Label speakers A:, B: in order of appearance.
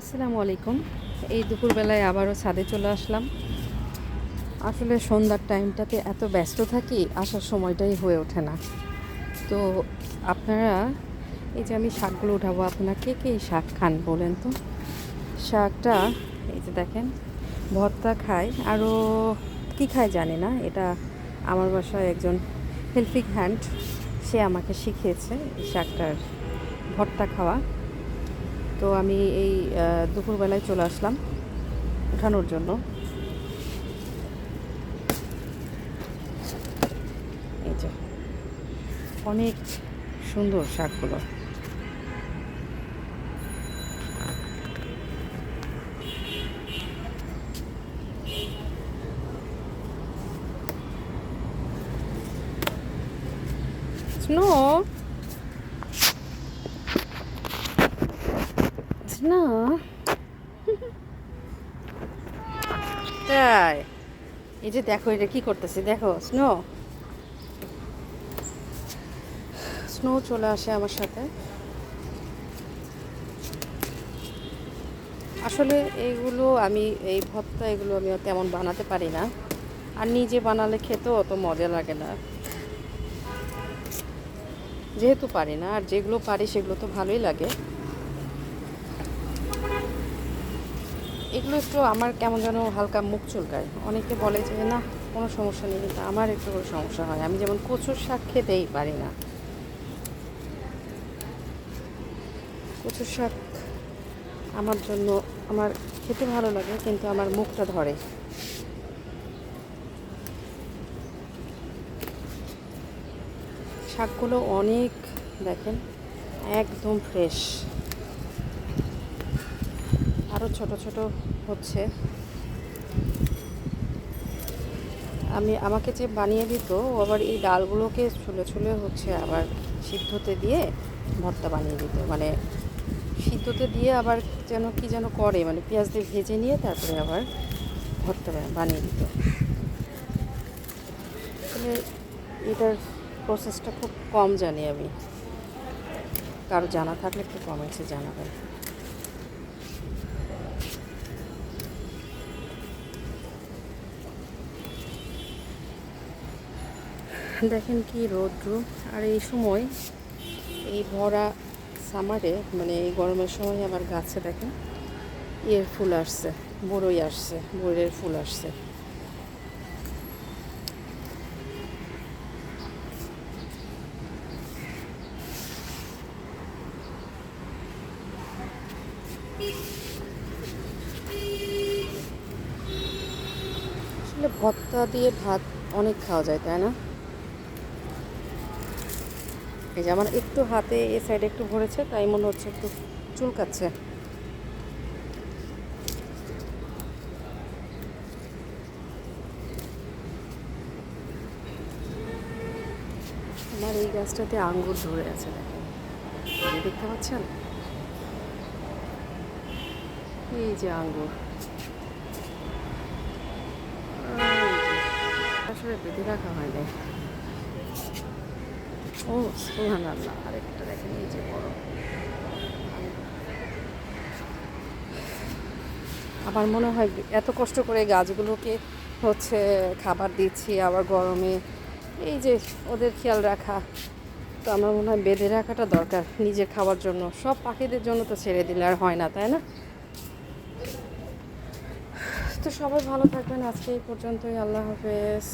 A: আসসালামু আলাইকুম। এই দুপুরবেলায় আবারও ছাদে চলে আসলাম। আসলে সন্ধ্যার টাইমটাতে এত ব্যস্ত থাকি, আসার সময়টাই হয়ে ওঠে না। তো আপনারা, এই যে আমি শাকগুলো উঠাবো, আপনারা কে কে শাক খান বলেন তো? শাকটা, এই যে দেখেন, ভর্তা খায়। আরও কি খায় জানি না, এটা আমার বাসায় একজন হেল্পিং হ্যান্ড, সে আমাকে শিখিয়েছে এই শাকটার ভর্তা খাওয়া। তো আমি এই দুপুরবেলায় চলে আসলাম উঠানোর জন্য এই যে অনেক সুন্দর শাকগুলো Snow? তাই। এই যে দেখো, এটা কি করতেছে? দেখো স্নো স্নো চলে আসে আমার সাথে। আসলে এইগুলো আমি, এই ভর্তা এগুলো আমি তেমন বানাতে পারি না। আর নিজে বানালে খেতেও অত মজা লাগে না। যেহেতু পারি না, আর যেগুলো পারি সেগুলো তো ভালোই লাগে। এগুলো একটু আমার কেমন যেন হালকা মুখ চুলকায়। অনেকে বলে যে, না, কোনো সমস্যা নেই, কিন্তু আমার একটু করে সমস্যা হয়। আমি যেমন কচুর শাক খেতেই পারি না। কচুর শাক আমার জন্য, আমার খেতে ভালো লাগে, কিন্তু আমার মুখটা ধরে। শাকগুলো অনেক, দেখেন, একদম ফ্রেশ আরও ছোট ছোট হচ্ছে। আমি, আমাকে যে বানিয়ে দিত, ও আবার এই ডালগুলোকে ছুলে ছুলে হচ্ছে আবার সিদ্ধতে দিয়ে ভর্তা বানিয়ে দিত। মানে সিদ্ধতে দিয়ে আবার যেন কি যেন করে মানে পেঁয়াজ দিয়ে ভেজে নিয়ে তারপরে আবার ভর্তা বানিয়ে দিত। আসলে এটার প্রসেসটা খুব কম জানি আমি। কারও জানা থাকলে একটু কমেন্টসে জানাবেন। দেখেন কি রৌদ্র আর এই সময় এই ভরা সামারে মানে এই গরমের সময় আবার গাছে দেখেন ইয়ের ফুল আসছে, বড়ই আসছে, বইয়ের ফুল আসছে। আসলে ভর্তা দিয়ে ভাত অনেক খাওয়া যায়, তাই না? এই যে আমার একটু হাতে এ সাইডে একটু ভরেছে তাই মনে হচ্ছে একটু চুলকাচ্ছে। আমার এই গাছটাতে আঙ্গুর ধরে আছে, দেখেন। দেখতে পাচ্ছেন? এই যে আঙ্গুর। আসলে বেঁধে রাখা হয় না ও সোহান আল্লাহ আরেকটা দেখেন, এই যে বড়। আমার মনে হয় এত কষ্ট করে গাছগুলোকে হচ্ছে খাবার দিচ্ছি, আবার গরমে। এই যে ওদের খেয়াল রাখা, তো আমার মনে হয় বেঁধে রাখাটা দরকার নিজের খাওয়ার জন্য। সব পাখিদের জন্য তো ছেড়ে দিলে আর হয় না, তাই না? তো সবাই ভালো থাকবেন, আজকে এই পর্যন্তই, আল্লাহ হাফেজ।